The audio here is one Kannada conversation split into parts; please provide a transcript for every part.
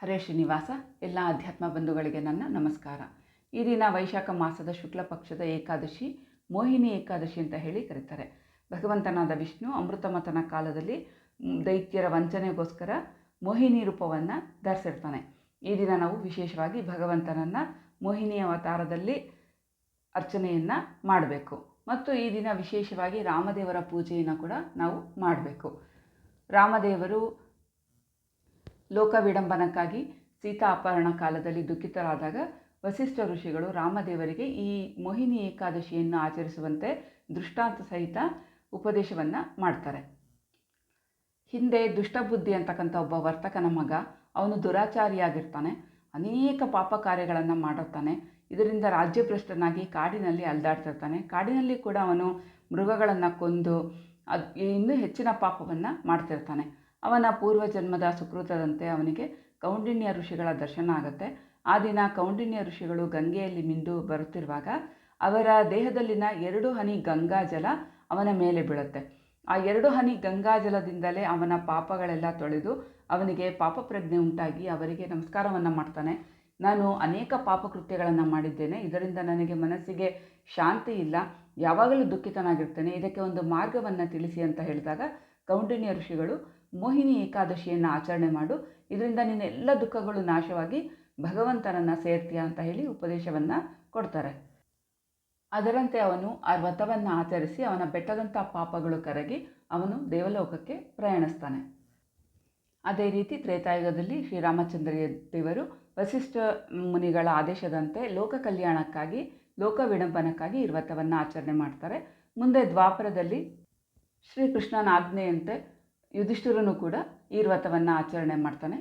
ಹರೇ ಶ್ರೀನಿವಾಸ, ಎಲ್ಲ ಅಧ್ಯಾತ್ಮ ಬಂಧುಗಳಿಗೆ ನನ್ನ ನಮಸ್ಕಾರ. ಈ ದಿನ ವೈಶಾಖ ಮಾಸದ ಶುಕ್ಲ ಪಕ್ಷದ ಏಕಾದಶಿ, ಮೋಹಿನಿ ಏಕಾದಶಿ ಅಂತ ಹೇಳಿ ಕರೀತಾರೆ. ಭಗವಂತನಾದ ವಿಷ್ಣು ಅಮೃತಮತನ ಕಾಲದಲ್ಲಿ ದೈತ್ಯರ ವಂಚನೆಗೋಸ್ಕರ ಮೋಹಿನಿ ರೂಪವನ್ನು ಧರಿಸಿರ್ತಾನೆ. ಈ ದಿನ ನಾವು ವಿಶೇಷವಾಗಿ ಭಗವಂತನನ್ನು ಮೋಹಿನಿ ಅವತಾರದಲ್ಲಿ ಅರ್ಚನೆಯನ್ನು ಮಾಡಬೇಕು. ಮತ್ತು ಈ ದಿನ ವಿಶೇಷವಾಗಿ ರಾಮದೇವರ ಪೂಜೆಯನ್ನು ಕೂಡ ನಾವು ಮಾಡಬೇಕು. ರಾಮದೇವರು ಲೋಕ ವಿಡಂಬನಕ್ಕಾಗಿ ಸೀತಾ ಅಪಹರಣ ಕಾಲದಲ್ಲಿ ದುಃಖಿತರಾದಾಗ ವಸಿಷ್ಠ ಋಷಿಗಳು ರಾಮದೇವರಿಗೆ ಈ ಮೋಹಿನಿ ಏಕಾದಶಿಯನ್ನು ಆಚರಿಸುವಂತೆ ದೃಷ್ಟಾಂತ ಸಹಿತ ಉಪದೇಶವನ್ನು ಮಾಡ್ತಾರೆ. ಹಿಂದೆ ದುಷ್ಟಬುದ್ಧಿ ಅಂತಕ್ಕಂಥ ಒಬ್ಬ ವರ್ತಕನ ಮಗ ಅವನು ದುರಾಚಾರಿಯಾಗಿರ್ತಾನೆ. ಅನೇಕ ಪಾಪ ಕಾರ್ಯಗಳನ್ನು ಮಾಡುತ್ತಾನೆ ಇದರಿಂದ ರಾಜ್ಯಭ್ರಷ್ಟನಾಗಿ ಕಾಡಿನಲ್ಲಿ ಅಲ್ದಾಡ್ತಿರ್ತಾನೆ. ಕಾಡಿನಲ್ಲಿ ಕೂಡ ಅವನು ಮೃಗಗಳನ್ನು ಕೊಂದು ಅದು ಇನ್ನೂ ಹೆಚ್ಚಿನ ಪಾಪವನ್ನು ಮಾಡ್ತಿರ್ತಾನೆ. ಅವನ ಪೂರ್ವ ಜನ್ಮದ ಸುಕೃತದಂತೆ ಅವನಿಗೆ ಕೌಂಡಿನ್ಯ ಋಷಿಗಳ ದರ್ಶನ ಆಗುತ್ತೆ. ಆ ದಿನ ಕೌಂಡಿನ್ಯ ಋಷಿಗಳು ಗಂಗೆಯಲ್ಲಿ ಮಿಂದು ಬರುತ್ತಿರುವಾಗ ಅವರ ದೇಹದಲ್ಲಿನ ಎರಡು ಹನಿ ಗಂಗಾಜಲ ಅವನ ಮೇಲೆ ಬೀಳುತ್ತೆ. ಆ ಎರಡು ಹನಿ ಗಂಗಾಜಲದಿಂದಲೇ ಅವನ ಪಾಪಗಳೆಲ್ಲ ತೊಳೆದು ಅವನಿಗೆ ಪಾಪ ಪ್ರಜ್ಞೆ ಉಂಟಾಗಿ ಅವರಿಗೆ ನಮಸ್ಕಾರವನ್ನು ಮಾಡ್ತಾನೆ. ನಾನು ಅನೇಕ ಪಾಪಕೃತ್ಯಗಳನ್ನು ಮಾಡಿದ್ದೇನೆ. ಇದರಿಂದ ನನಗೆ ಮನಸ್ಸಿಗೆ ಶಾಂತಿ ಇಲ್ಲ. ಯಾವಾಗಲೂ ದುಃಖಿತನಾಗಿರ್ತೇನೆ. ಇದಕ್ಕೆ ಒಂದು ಮಾರ್ಗವನ್ನು ತಿಳಿಸಿ ಅಂತ ಹೇಳಿದಾಗ ಕೌಂಡಿನ್ಯ ಋಷಿಗಳು ಮೋಹಿನಿ ಏಕಾದಶಿಯನ್ನು ಆಚರಣೆ ಮಾಡು. ಇದರಿಂದ ನಿನ್ನ ಎಲ್ಲ ದುಃಖಗಳು ನಾಶವಾಗಿ ಭಗವಂತನನ್ನು ಸೇರ್ತೀಯ ಅಂತ ಹೇಳಿ ಉಪದೇಶವನ್ನು ಕೊಡ್ತಾರೆ. ಅದರಂತೆ ಅವನು ಆ ವ್ರತವನ್ನು ಆಚರಿಸಿ ಅವನ ಬೆಟ್ಟದಂಥ ಪಾಪಗಳು ಕರಗಿ ಅವನು ದೇವಲೋಕಕ್ಕೆ ಪ್ರಯಾಣಿಸ್ತಾನೆ. ಅದೇ ರೀತಿ ತ್ರೇತಾಯುಗದಲ್ಲಿ ಶ್ರೀರಾಮಚಂದ್ರ ದೇವರು ವಸಿಷ್ಠ ಮುನಿಗಳ ಆದೇಶದಂತೆ ಲೋಕ ಕಲ್ಯಾಣಕ್ಕಾಗಿ, ಲೋಕ ವಿಡಂಬನಕ್ಕಾಗಿ ಈ ವ್ರತವನ್ನು ಆಚರಣೆ ಮಾಡ್ತಾರೆ. ಮುಂದೆ ದ್ವಾಪರದಲ್ಲಿ ಶ್ರೀಕೃಷ್ಣನ ಆಜ್ಞೆಯಂತೆ ಯುಧಿಷ್ಠಿರನು ಕೂಡ ಈ ವ್ರತವನ್ನು ಆಚರಣೆ ಮಾಡ್ತಾನೆ.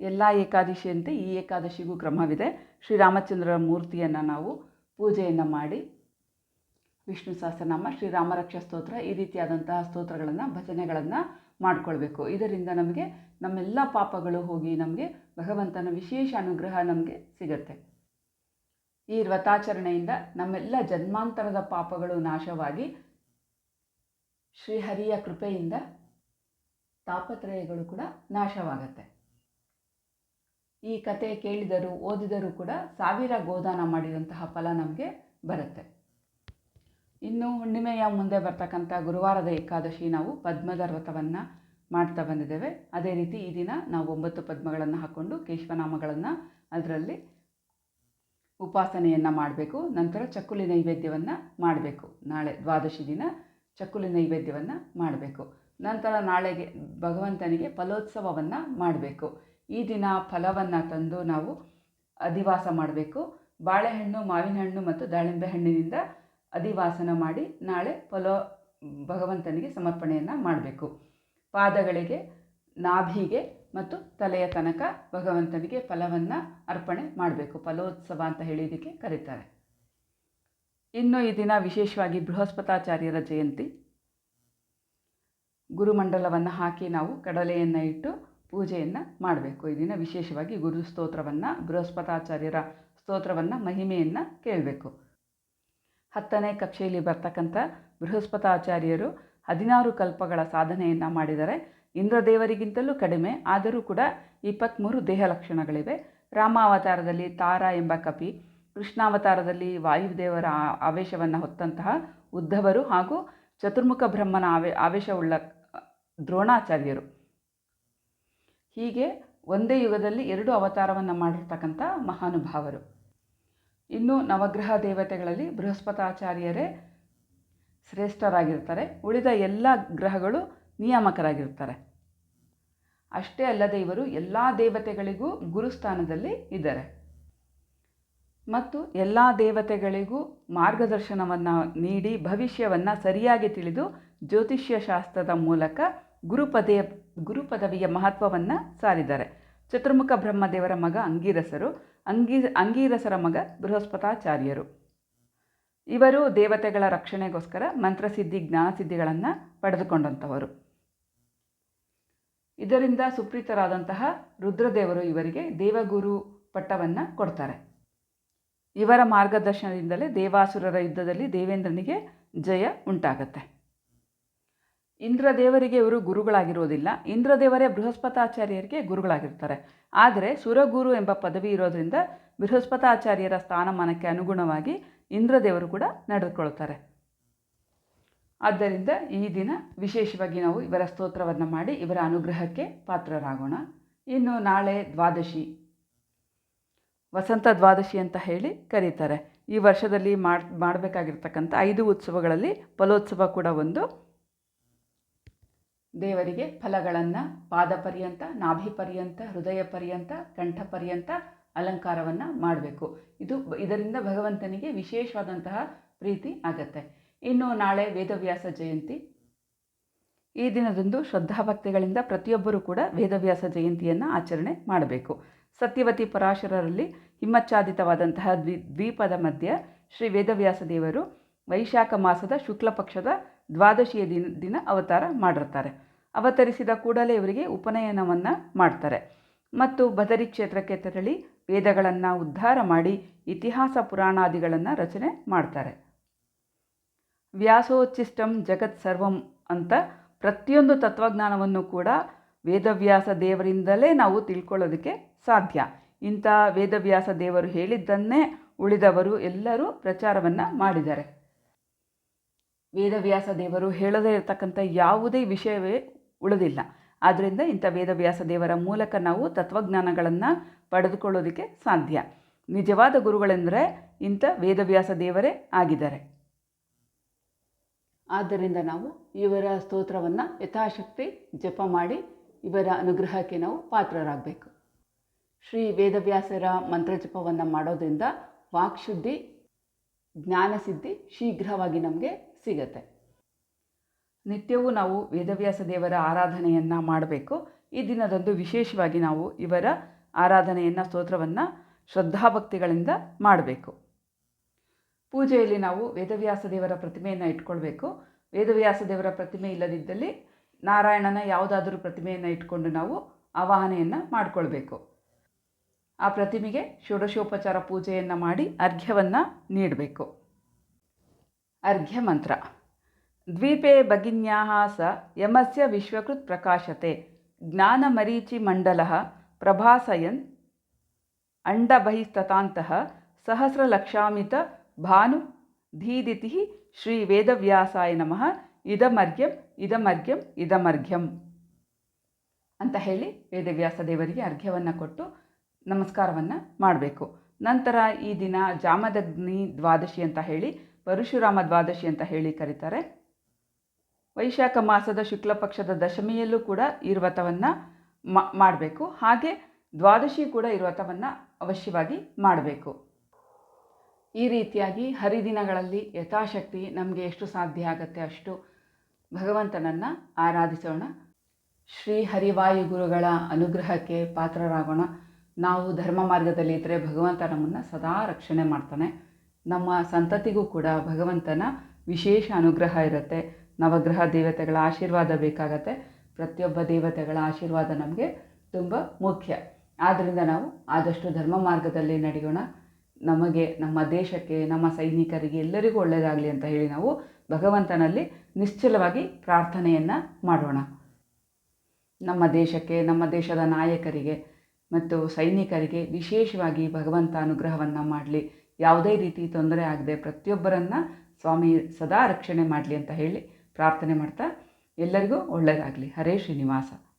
ಎಲ್ಲ ಏಕಾದಶಿಯಂತೆ ಈ ಏಕಾದಶಿಗೂ ಕ್ರಮವಿದೆ. ಶ್ರೀರಾಮಚಂದ್ರರ ಮೂರ್ತಿಯನ್ನು ನಾವು ಪೂಜೆಯನ್ನು ಮಾಡಿ ವಿಷ್ಣು ಸಹಸ್ರನಾಮ, ಶ್ರೀರಾಮರಕ್ಷ ಸ್ತೋತ್ರ, ಈ ರೀತಿಯಾದಂತಹ ಸ್ತೋತ್ರಗಳನ್ನು, ಭಜನೆಗಳನ್ನು ಮಾಡಿಕೊಳ್ಬೇಕು. ಇದರಿಂದ ನಮಗೆ ನಮ್ಮೆಲ್ಲ ಪಾಪಗಳು ಹೋಗಿ ನಮಗೆ ಭಗವಂತನ ವಿಶೇಷ ಅನುಗ್ರಹ ನಮಗೆ ಸಿಗತ್ತೆ. ಈ ವ್ರತಾಚರಣೆಯಿಂದ ನಮ್ಮೆಲ್ಲ ಜನ್ಮಾಂತರದ ಪಾಪಗಳು ನಾಶವಾಗಿ ಶ್ರೀಹರಿಯ ಕೃಪೆಯಿಂದ ತಾಪತ್ರಯಗಳು ಕೂಡ ನಾಶವಾಗತ್ತೆ. ಈ ಕತೆ ಕೇಳಿದರೂ, ಓದಿದರೂ ಕೂಡ ಸಾವಿರ ಗೋದಾನ ಮಾಡಿದಂತಹ ಫಲ ನಮಗೆ ಬರುತ್ತೆ. ಇನ್ನು ಹುಣ್ಣಿಮೆಯ ಮುಂದೆ ಬರ್ತಕ್ಕಂಥ ಗುರುವಾರದ ಏಕಾದಶಿ ನಾವು ಪದ್ಮದ ವ್ರತವನ್ನು ಮಾಡ್ತಾ ಬಂದಿದ್ದೇವೆ. ಅದೇ ರೀತಿ ಈ ದಿನ ನಾವು ಒಂಬತ್ತು ಪದ್ಮಗಳನ್ನು ಹಾಕ್ಕೊಂಡು ಕೇಶವನಾಮಗಳನ್ನು ಅದರಲ್ಲಿ ಉಪಾಸನೆಯನ್ನು ಮಾಡಬೇಕು. ನಂತರ ಚಕ್ಕುಲಿ ನೈವೇದ್ಯವನ್ನು ಮಾಡಬೇಕು. ನಾಳೆ ದ್ವಾದಶಿ ದಿನ. ಚಕ್ಕುಲಿ ನೈವೇದ್ಯವನ್ನು ಮಾಡಬೇಕು. ನಂತರ ನಾಳೆಗೆ ಭಗವಂತನಿಗೆ ಫಲೋತ್ಸವವನ್ನು ಮಾಡಬೇಕು. ಈ ದಿನ ಫಲವನ್ನು ತಂದು ನಾವು ಅಧಿವಾಸ ಮಾಡಬೇಕು. ಬಾಳೆಹಣ್ಣು ಮಾವಿನ ಹಣ್ಣು ಮತ್ತು ದಾಳಿಂಬೆ ಹಣ್ಣಿನಿಂದ ಅಧಿವಾಸನ ಮಾಡಿ ನಾಳೆ ಫಲೋ, ಭಗವಂತನಿಗೆ ಸಮರ್ಪಣೆಯನ್ನು ಮಾಡಬೇಕು. ಪಾದಗಳಿಗೆ, ನಾಭಿಗೆ ಮತ್ತು ತಲೆಯ ತನಕ ಭಗವಂತನಿಗೆ ಫಲವನ್ನು ಅರ್ಪಣೆ ಮಾಡಬೇಕು. ಫಲೋತ್ಸವ ಅಂತ ಹೇಳಿ ಇದಕ್ಕೆ ಕರೀತಾರೆ. ಇನ್ನು ಈ ದಿನ ವಿಶೇಷವಾಗಿ ಬೃಹಸ್ಪತಾಚಾರ್ಯರ ಜಯಂತಿ. ಗುರುಮಂಡಲವನ್ನು ಹಾಕಿ ನಾವು ಕಡಲೆಯನ್ನು ಇಟ್ಟು ಪೂಜೆಯನ್ನು ಮಾಡಬೇಕು. ಈ ದಿನ ವಿಶೇಷವಾಗಿ ಗುರು ಸ್ತೋತ್ರವನ್ನು, ಬೃಹಸ್ಪತಾಚಾರ್ಯರ ಸ್ತೋತ್ರವನ್ನು, ಮಹಿಮೆಯನ್ನು ಕೇಳಬೇಕು. ಹತ್ತನೇ ಕಕ್ಷೆಯಲ್ಲಿ ಬರ್ತಕ್ಕಂಥ ಬೃಹಸ್ಪತಾಚಾರ್ಯರು ಹದಿನಾರು ಕಲ್ಪಗಳ ಸಾಧನೆಯನ್ನು ಮಾಡಿದರೆ ಇಂದ್ರದೇವರಿಗಿಂತಲೂ ಕಡಿಮೆ, ಆದರೂ ಕೂಡ ಇಪ್ಪತ್ತ್ಮೂರು ದೇಹ ಲಕ್ಷಣಗಳಿವೆ. ರಾಮಾವತಾರದಲ್ಲಿ ತಾರಾ ಎಂಬ ಕಪಿ ಕೃಷ್ಣಾವತಾರದಲ್ಲಿ ವಾಯುದೇವರ ಆವೇಶವನ್ನು ಹೊತ್ತಂತಹ ಉದ್ಧವರು ಹಾಗೂ ಚತುರ್ಮುಖ ಬ್ರಹ್ಮನ ಆವೇ ಆವೇಶವುಳ್ಳ ದ್ರೋಣಾಚಾರ್ಯರು. ಹೀಗೆ ಒಂದೇ ಯುಗದಲ್ಲಿ ಎರಡು ಅವತಾರವನ್ನು ಮಾಡಿರ್ತಕ್ಕಂಥ ಮಹಾನುಭಾವರು. ಇನ್ನು ನವಗ್ರಹ ದೇವತೆಗಳಲ್ಲಿ ಬೃಹಸ್ಪತಾಚಾರ್ಯರೇ ಶ್ರೇಷ್ಠರಾಗಿರ್ತಾರೆ. ಉಳಿದ ಎಲ್ಲ ಗ್ರಹಗಳು ನಿಯಾಮಕರಾಗಿರ್ತಾರೆ. ಅಷ್ಟೇ ಅಲ್ಲದೆ ಇವರು ಎಲ್ಲ ದೇವತೆಗಳಿಗೂ ಗುರುಸ್ಥಾನದಲ್ಲಿ ಇದ್ದಾರೆ. ಮತ್ತು ಎಲ್ಲ ದೇವತೆಗಳಿಗೂ ಮಾರ್ಗದರ್ಶನವನ್ನು ನೀಡಿ ಭವಿಷ್ಯವನ್ನು ಸರಿಯಾಗಿ ತಿಳಿದು ಜ್ಯೋತಿಷ್ಯ ಶಾಸ್ತ್ರದ ಮೂಲಕ ಗುರುಪದೆಯ ಗುರುಪದವಿಯ ಮಹತ್ವವನ್ನು ಸಾರಿದ್ದಾರೆ. ಚತುರ್ಮುಖ ಬ್ರಹ್ಮದೇವರ ಮಗ ಅಂಗೀರಸರು, ಅಂಗೀ ಅಂಗೀರಸರ ಮಗ ಬೃಹಸ್ಪತಾಚಾರ್ಯರು. ಇವರು ದೇವತೆಗಳ ರಕ್ಷಣೆಗೋಸ್ಕರ ಮಂತ್ರಸಿದ್ಧಿ, ಜ್ಞಾನಸಿದ್ಧಿಗಳನ್ನು ಪಡೆದುಕೊಂಡಂಥವರು ಇದರಿಂದ ಸುಪ್ರೀತರಾದಂತಹ ರುದ್ರದೇವರು ಇವರಿಗೆ ದೇವಗುರು ಪಟ್ಟವನ್ನು ಕೊಡ್ತಾರೆ. ಇವರ ಮಾರ್ಗದರ್ಶನದಿಂದಲೇ ದೇವಾಸುರರ ಯುದ್ಧದಲ್ಲಿ ದೇವೇಂದ್ರನಿಗೆ ಜಯ ಉಂಟಾಗತ್ತೆ. ಇಂದ್ರದೇವರಿಗೆ ಇವರು ಗುರುಗಳಾಗಿರೋದಿಲ್ಲ ಇಂದ್ರದೇವರೇ ಬೃಹಸ್ಪತಾಚಾರ್ಯರಿಗೆ ಗುರುಗಳಾಗಿರ್ತಾರೆ. ಆದರೆ ಸುರಗುರು ಎಂಬ ಪದವಿ ಇರೋದರಿಂದ ಬೃಹಸ್ಪತಾಚಾರ್ಯರ ಸ್ಥಾನಮಾನಕ್ಕೆ ಅನುಗುಣವಾಗಿ ಇಂದ್ರದೇವರು ಕೂಡ ನಡೆದುಕೊಳ್ತಾರೆ. ಆದ್ದರಿಂದ ಈ ದಿನ ವಿಶೇಷವಾಗಿ ನಾವು ಇವರ ಸ್ತೋತ್ರವನ್ನು ಮಾಡಿ ಇವರ ಅನುಗ್ರಹಕ್ಕೆ ಪಾತ್ರರಾಗೋಣ. ಇನ್ನು ನಾಳೆ ದ್ವಾದಶಿ. ವಸಂತ ದ್ವಾದಶಿ ಅಂತ ಹೇಳಿ ಕರೀತಾರೆ. ಈ ವರ್ಷದಲ್ಲಿ ಮಾಡಿ, ಮಾಡಬೇಕಾಗಿರ್ತಕ್ಕಂಥ ಐದು ಉತ್ಸವಗಳಲ್ಲಿ ಫಲೋತ್ಸವ ಕೂಡ ಒಂದು. ದೇವರಿಗೆ ಫಲಗಳನ್ನು ಪಾದ ಪರ್ಯಂತ, ನಾಭಿ ಪರ್ಯಂತ, ಹೃದಯ ಪರ್ಯಂತ, ಕಂಠ ಪರ್ಯಂತ ಅಲಂಕಾರವನ್ನು ಮಾಡಬೇಕು. ಇದು ಇದರಿಂದ ಭಗವಂತನಿಗೆ ವಿಶೇಷವಾದಂತಹ ಪ್ರೀತಿ ಆಗತ್ತೆ. ಇನ್ನು ನಾಳೆ ವೇದವ್ಯಾಸ ಜಯಂತಿ. ಈ ದಿನದಂದು ಶ್ರದ್ಧಾಭಕ್ತಿಗಳಿಂದ ಪ್ರತಿಯೊಬ್ಬರೂ ಕೂಡ ವೇದವ್ಯಾಸ ಜಯಂತಿಯನ್ನು ಆಚರಣೆ ಮಾಡಬೇಕು. ಸತ್ಯವತಿ ಪರಾಶರರಲ್ಲಿ ಹಿಮ್ಮಚ್ಛಾದಿತವಾದಂತಹ ದ್ವಿ, ದ್ವೀಪದ ಮಧ್ಯ ಶ್ರೀ ವೇದವ್ಯಾಸ ದೇವರು ವೈಶಾಖ ಮಾಸದ ಶುಕ್ಲ ಪಕ್ಷದ ದ್ವಾದಶಿಯ ದಿನ ದಿನ ಅವತಾರ ಮಾಡಿರ್ತಾರೆ. ಅವತರಿಸಿದ ಕೂಡಲೇ ಇವರಿಗೆ ಉಪನಯನವನ್ನು ಮಾಡ್ತಾರೆ. ಮತ್ತು ಬದರಿ ಕ್ಷೇತ್ರಕ್ಕೆ ತೆರಳಿ ವೇದಗಳನ್ನು ಉದ್ಧಾರ ಮಾಡಿ ಇತಿಹಾಸ ಪುರಾಣಾದಿಗಳನ್ನು ರಚನೆ ಮಾಡ್ತಾರೆ. ವ್ಯಾಸೋಚ್ಚಿಷ್ಟಂ ಜಗತ್ ಸರ್ವಂ ಅಂತ ಪ್ರತಿಯೊಂದು ತತ್ವಜ್ಞಾನವನ್ನು ಕೂಡ ವೇದವ್ಯಾಸ ದೇವರಿಂದಲೇ ನಾವು ತಿಳ್ಕೊಳ್ಳೋದಕ್ಕೆ ಸಾಧ್ಯ. ಇಂಥ ವೇದವ್ಯಾಸ ದೇವರು ಹೇಳಿದ್ದನ್ನೇ ಉಳಿದವರು ಎಲ್ಲರೂ ಪ್ರಚಾರವನ್ನು ಮಾಡಿದ್ದಾರೆ. ವೇದವ್ಯಾಸ ದೇವರು ಹೇಳದೇ ಇರತಕ್ಕಂಥ ಯಾವುದೇ ವಿಷಯವೇ ಉಳಿದಿಲ್ಲ. ಆದ್ದರಿಂದ ಇಂಥ ವೇದವ್ಯಾಸ ದೇವರ ಮೂಲಕ ನಾವು ತತ್ವಜ್ಞಾನಗಳನ್ನು ಪಡೆದುಕೊಳ್ಳೋದಕ್ಕೆ ಸಾಧ್ಯ. ನಿಜವಾದ ಗುರುಗಳೆಂದರೆ ಇಂಥ ವೇದವ್ಯಾಸ ದೇವರೇ ಆಗಿದ್ದಾರೆ. ಆದ್ದರಿಂದ ನಾವು ಇವರ ಸ್ತೋತ್ರವನ್ನು ಯಥಾಶಕ್ತಿ ಜಪ ಮಾಡಿ ಇವರ ಅನುಗ್ರಹಕ್ಕೆ ನಾವು ಪಾತ್ರರಾಗಬೇಕು. ಶ್ರೀ ವೇದವ್ಯಾಸರ ಮಂತ್ರಜಪವನ್ನು ಮಾಡೋದ್ರಿಂದ ವಾಕ್ಶುದ್ಧಿ ಜ್ಞಾನಸಿದ್ಧಿ ಶೀಘ್ರವಾಗಿ ನಮಗೆ ಸಿಗತ್ತೆ. ನಿತ್ಯವೂ ನಾವು ವೇದವ್ಯಾಸ ದೇವರ ಆರಾಧನೆಯನ್ನು ಮಾಡಬೇಕು. ಈ ದಿನದಂದು ವಿಶೇಷವಾಗಿ ನಾವು ಇವರ ಆರಾಧನೆಯನ್ನು, ಸ್ತೋತ್ರವನ್ನು ಶ್ರದ್ಧಾಭಕ್ತಿಗಳಿಂದ ಮಾಡಬೇಕು. ಪೂಜೆಯಲ್ಲಿ ನಾವು ವೇದವ್ಯಾಸ ದೇವರ ಪ್ರತಿಮೆಯನ್ನು ಇಟ್ಕೊಳ್ಬೇಕು. ವೇದವ್ಯಾಸ ದೇವರ ಪ್ರತಿಮೆ ಇಲ್ಲದಿದ್ದಲ್ಲಿ ನಾರಾಯಣನ ಯಾವುದಾದರೂ ಪ್ರತಿಮೆಯನ್ನು ಇಟ್ಕೊಂಡು ನಾವು ಆವಾಹನೆಯನ್ನು ಮಾಡಿಕೊಳ್ಬೇಕು. ಆ ಪ್ರತಿಮೆಗೆ ಷೋಡಶೋಪಚಾರ ಪೂಜೆಯನ್ನು ಮಾಡಿ ಅರ್ಘ್ಯವನ್ನು ನೀಡಬೇಕು. ಅರ್ಘ್ಯ ಮಂತ್ರ. ದ್ವೀಪೇ ಭಗಿನ್ಯಾಹ ಸ ಯಮಸ್ಯ ವಿಶ್ವಕೃತ್ ಪ್ರಕಾಶತೆ. ಜ್ಞಾನಮರೀಚಿ ಮಂಡಲ ಪ್ರಭಾಸಯನ್ ಅಂಡಬಹಿಸ್ತತಾಂತಹ ಸಹಸ್ರಲಕ್ಷಾಮಿತ ಭಾನು ಧೀದಿತಿ ಶ್ರೀ ವೇದವ್ಯಾಸಾಯ ನಮಃ. ಇದಮರ್ಘ್ಯಂ ಇದಮರ್ಘ್ಯಂ ಇದಮರ್ಘ್ಯಂ ಅಂತ ಹೇಳಿ ವೇದವ್ಯಾಸ ದೇವರಿಗೆ ಅರ್ಘ್ಯವನ್ನು ಕೊಟ್ಟು ನಮಸ್ಕಾರವನ್ನು ಮಾಡಬೇಕು. ನಂತರ ಈ ದಿನ ಜಾಮದಗ್ನಿ ದ್ವಾದಶಿ ಅಂತ ಹೇಳಿ, ಪರಶುರಾಮ ದ್ವಾದಶಿ ಅಂತ ಹೇಳಿ ಕರೀತಾರೆ. ವೈಶಾಖ ಮಾಸದ ಶುಕ್ಲ ಪಕ್ಷದ ದಶಮಿಯಲ್ಲೂ ಕೂಡ ಈ ವ್ರತವನ್ನು ಮಾಡಬೇಕು. ಹಾಗೆ ದ್ವಾದಶಿ ಕೂಡ ಈ ವ್ರತವನ್ನು ಅವಶ್ಯವಾಗಿ ಮಾಡಬೇಕು. ಈ ರೀತಿಯಾಗಿ ಹರಿದಿನಗಳಲ್ಲಿ ಯಥಾಶಕ್ತಿ ನಮಗೆ ಎಷ್ಟು ಸಾಧ್ಯ ಆಗುತ್ತೆ ಅಷ್ಟು ಭಗವಂತನನ್ನು ಆರಾಧಿಸೋಣ. ಶ್ರೀ ಹರಿವಾಯು ಗುರುಗಳ ಅನುಗ್ರಹಕ್ಕೆ ಪಾತ್ರರಾಗೋಣ. ನಾವು ಧರ್ಮ ಮಾರ್ಗದಲ್ಲಿ ಇದ್ದರೆ ಭಗವಂತ ನಮ್ಮನ್ನು ಸದಾ ರಕ್ಷಣೆ ಮಾಡ್ತಾನೆ. ನಮ್ಮ ಸಂತತಿಗೂ ಕೂಡ ಭಗವಂತನ ವಿಶೇಷ ಅನುಗ್ರಹ ಇರುತ್ತೆ. ನವಗ್ರಹ ದೇವತೆಗಳ ಆಶೀರ್ವಾದ ಬೇಕಾಗತ್ತೆ. ಪ್ರತಿಯೊಬ್ಬ ದೇವತೆಗಳ ಆಶೀರ್ವಾದ ನಮಗೆ ತುಂಬ ಮುಖ್ಯ. ಆದ್ದರಿಂದ ನಾವು ಆದಷ್ಟು ಧರ್ಮ ಮಾರ್ಗದಲ್ಲಿ ನಡೆಯೋಣ. ನಮಗೆ, ನಮ್ಮ ದೇಶಕ್ಕೆ, ನಮ್ಮ ಸೈನಿಕರಿಗೆ ಎಲ್ಲರಿಗೂ ಒಳ್ಳೆಯದಾಗಲಿ ಅಂತ ಹೇಳಿ ನಾವು ಭಗವಂತನಲ್ಲಿ ನಿಶ್ಚಲವಾಗಿ ಪ್ರಾರ್ಥನೆಯನ್ನು ಮಾಡೋಣ. ನಮ್ಮ ದೇಶಕ್ಕೆ, ನಮ್ಮ ದೇಶದ ನಾಯಕರಿಗೆ ಮತ್ತು ಸೈನಿಕರಿಗೆ ವಿಶೇಷವಾಗಿ ಭಗವಂತ ಅನುಗ್ರಹವನ್ನು ಮಾಡಲಿ. ಯಾವುದೇ ರೀತಿ ತೊಂದರೆ ಆಗದೆ ಪ್ರತಿಯೊಬ್ಬರನ್ನು ಸ್ವಾಮಿ ಸದಾ ರಕ್ಷಣೆ ಮಾಡಲಿ ಅಂತ ಹೇಳಿ ಪ್ರಾರ್ಥನೆ ಮಾಡ್ತಾ ಎಲ್ಲರಿಗೂ ಒಳ್ಳೆಯದಾಗಲಿ ಹರೇ ಶ್ರೀನಿವಾಸ.